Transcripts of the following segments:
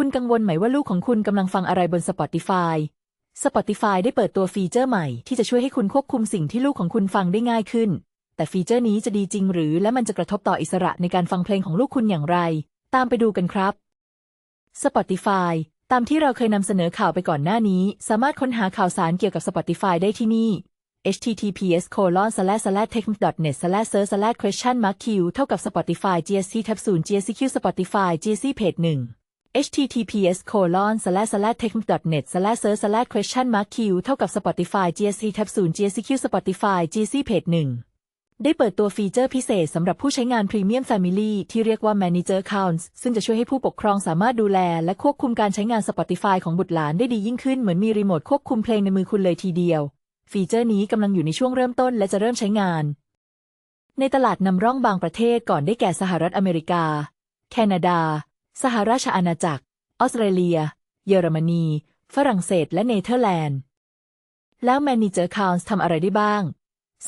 คุณกังวลไหมว่าลูกของคุณกำลังฟังอะไรบน Spotify Spotify ได้เปิดตัวฟีเจอร์ใหม่ ที่จะช่วยให้คุณควบคุมสิ่งที่ลูกของคุณฟังได้ง่ายขึ้น แต่ฟีเจอร์นี้จะดีจริงหรือ และมันจะกระทบต่ออิสระในการฟังเพลงของลูกคุณอย่างไร ตามไปดูกันครับ Spotify ตามที่เราเคยนำเสนอข่าวไปก่อนหน้านี้ สามารถค้นหาข่าวสารเกี่ยวกับ Spotify ได้ที่นี่ https colon slash slash tech net slash search slash question mark q เท่ากับ Spotify gsc tab 0 gsq Spotify gsc เพจหนึ่ง https colon slash slash tech net slash search slash question mark q เท่ากับ Spotify gsc tab 0 gsq Spotify gsc เพจหนึ่งได้เปิดตัวฟีเจอร์พิเศษสำหรับผู้ใช้งาน Premium Family ที่เรียกว่า Manager Accounts ซึ่งจะช่วยให้ผู้ปกครองสามารถดูแล และควบคุมการใช้งาน Spotify ของบุตรหลานได้ดียิ่งขึ้นเหมือนมีรีโมทควบคุมเพลงในมือคุณเลยทีเดียว ฟีเจอร์นี้กำลังอยู่ในช่วงเริ่มต้นและจะเริ่มใช้งาน ในตลาดนำร่องบางประเทศก่อนได้แก่สหรัฐอเมริกา แคนาดา สหราชอาณาจักร ออสเตรเลีย เยอรมนี ฝรั่งเศส และเนเธอร์แลนด์ แล้ว Manager Accounts ทำอะไรได้บ้าง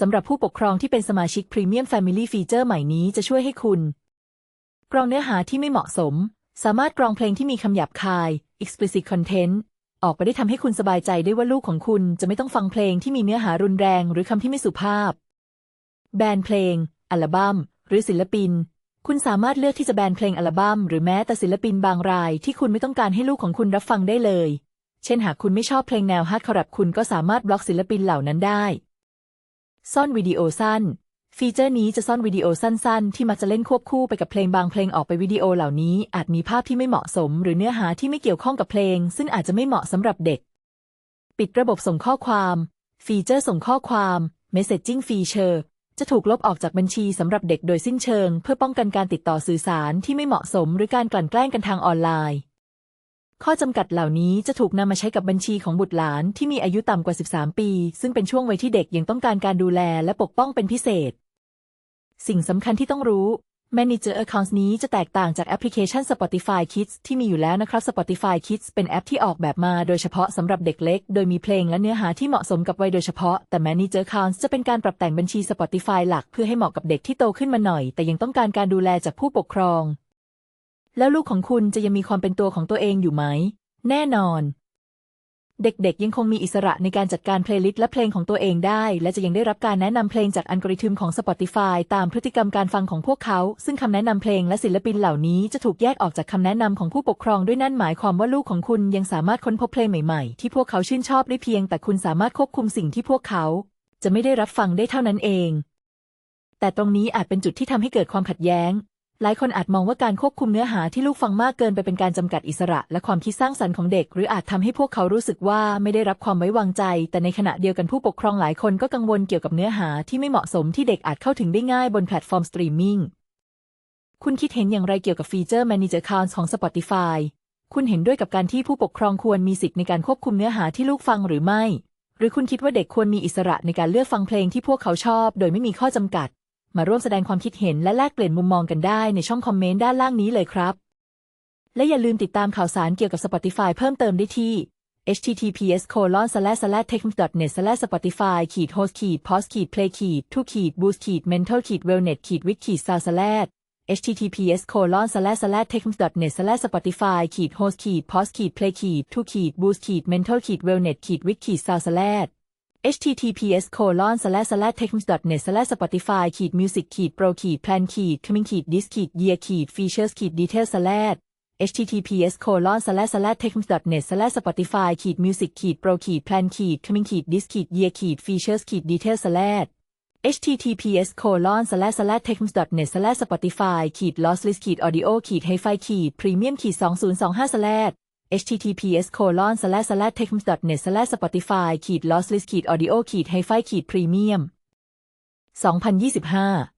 สำหรับผู้ปกครองที่เป็นสมาชิก Premium Family ฟีเจอร์ใหม่นี้จะช่วยให้คุณ กรองเนื้อหาที่ไม่เหมาะสม สามารถกรองเพลงที่มีคำหยาบคาย explicit content ออกไปได้ทำให้คุณสบายใจได้ว่าลูกของคุณจะไม่ต้องฟังเพลงที่มีเนื้อหารุนแรง หรือคำที่ไม่สุภาพ แบนเพลง อัลบั้ม หรือศิลปิน คุณสามารถเลือกที่จะแบนเพลงอัลบั้มหรือแม้แต่ศิลปินบางรายที่คุณไม่ต้องการให้ลูกของคุณรับฟังได้เลย เช่นหากคุณไม่ชอบเพลงแนวฮาร์ดคอร์คุณก็สามารถบล็อกศิลปินเหล่านั้นได้ ซ่อนวิดีโอสั้น ฟีเจอร์นี้จะซ่อนวิดีโอสั้น ๆ ที่มักจะเล่นควบคู่ไปกับเพลงบางเพลงออกไปวิดีโอเหล่านี้ อาจมีภาพที่ไม่เหมาะสม หรือเนื้อหาที่ไม่เกี่ยวข้องกับเพลง ซึ่งอาจจะไม่เหมาะสำหรับเด็ก ปิดระบบส่งข้อความ ฟีเจอร์ส่งข้อความ Messaging Feature จะถูกลบออกจากบัญชีสำหรับเด็กโดยสิ้นเชิง เพื่อป้องกันการติดต่อสื่อสารที่ไม่เหมาะสม หรือการกลั่นแกล้งกันทางออนไลน์ ข้อจำกัดเหล่านี้จะถูกนำมาใช้กับบัญชีของบุตรหลานที่มีอายุต่ำกว่า 13 ปี ซึ่งเป็นช่วงวัยที่เด็กยังต้องการการดูแลและปกป้องเป็นพิเศษ สิ่งสำคัญที่ต้องรู้ Manager Accounts นี้จะแตกต่างจากแอปพลิเคชัน Spotify Kids ที่มีอยู่แล้วนะครับ Spotify Kids เป็นแอปที่ออกแบบมาโดยเฉพาะสำหรับเด็กเล็ก โดยมีเพลงและเนื้อหาที่เหมาะสมกับวัยโดยเฉพาะ แต่ Manager Accounts จะเป็นการปรับแต่งบัญชี Spotify หลักเพื่อให้เหมาะกับเด็กที่โตขึ้นมาหน่อย แต่ยังต้องการการดูแลจากผู้ปกครอง แล้วลูกของคุณจะยังมีความเป็นตัวของตัวเองอยู่ไหม แน่นอน เด็กๆ ยังคงมีอิสระในการจัดการเพลย์ลิสต์และเพลงของตัวเองได้ และจะยังได้รับการแนะนำเพลงจากอัลกอริทึมของ Spotify ตามพฤติกรรมการฟังของพวกเขา ซึ่งคำแนะนำเพลงและศิลปินเหล่านี้จะถูกแยกออกจากคำแนะนำของผู้ปกครองด้วยนั่นหมายความว่าลูกของคุณยังสามารถค้นพบเพลงใหม่ๆ ที่พวกเขาชื่นชอบได้เพียง แต่คุณสามารถควบคุมสิ่งที่พวกเขา จะไม่ได้รับฟังได้เท่านั้นเอง แต่ตรงนี้อาจเป็นจุดที่ทำให้เกิดความขัดแย้ง หลายคนอาจมองว่าการควบคุมเนื้อหาที่ลูกฟังมากเกินไปเป็นการจำกัดอิสระ และความคิดสร้างสรรค์ของเด็ก หรืออาจทำให้พวกเขารู้สึกว่าไม่ได้รับความไว้วางใจ แต่ในขณะเดียวกันผู้ปกครองหลายคนก็กังวลเกี่ยวกับเนื้อหาที่ไม่เหมาะสมที่เด็กอาจเข้าถึงได้ง่ายบนแพลตฟอร์มสตรีมมิ่งคุณคิดเห็นอย่างไรเกี่ยวกับฟีเจอร์ Manager Accounts ของ Spotify คุณเห็นด้วยกับการที่ผู้ปกครองควรมีสิทธิ์ในการควบคุมเนื้อหาที่ลูกฟังหรือไม่ หรือคุณคิดว่าเด็กควรมีอิสระในการเลือกฟังเพลงที่พวกเขาชอบ โดยไม่มีข้อจำกัด มาร่วมแสดงความคิดเห็นและแลกเปลี่ยนมุมมองกันได้ในช่องคอมเมนต์ด้านล่างนี้เลยครับ และอย่าลืมติดตามข่าวสารเกี่ยวกับ Spotify เพิ่มเติมได้ที่ https colon slash slash tech net slash spotify ขีด host ขีด post ขีด play ขีด to ขีด boost ขีด mental ขีด wellness ขีด wit ขีด sound slash https colon slash slash tech net slash spotify ขีด host ขีด post ขีด play ขีด to ขีด boost ขีด mental ขีด wellness ขีด wit ขีด sound slash https colon slash slash techmus net slash spotify ขีด music ขีด pro ขีด plan ขีด coming ขีด dis ขีด year ขีด features ขีด detail slash https colon slash slash techmus net slash spotify ขีด music ขีด pro ขีด plan ขีด coming ขีด dis ขีด year ขีด features ขีด detail slash https colon slash slash techmus net slash spotify ขีด lossless ขีด audio ขีด hi-fi ขีด premium ขีด 2025 slash https colon slash slash techm.net slash spotify ขีด lossless ขีด audio ขีด hi-fi ขีด premium 2025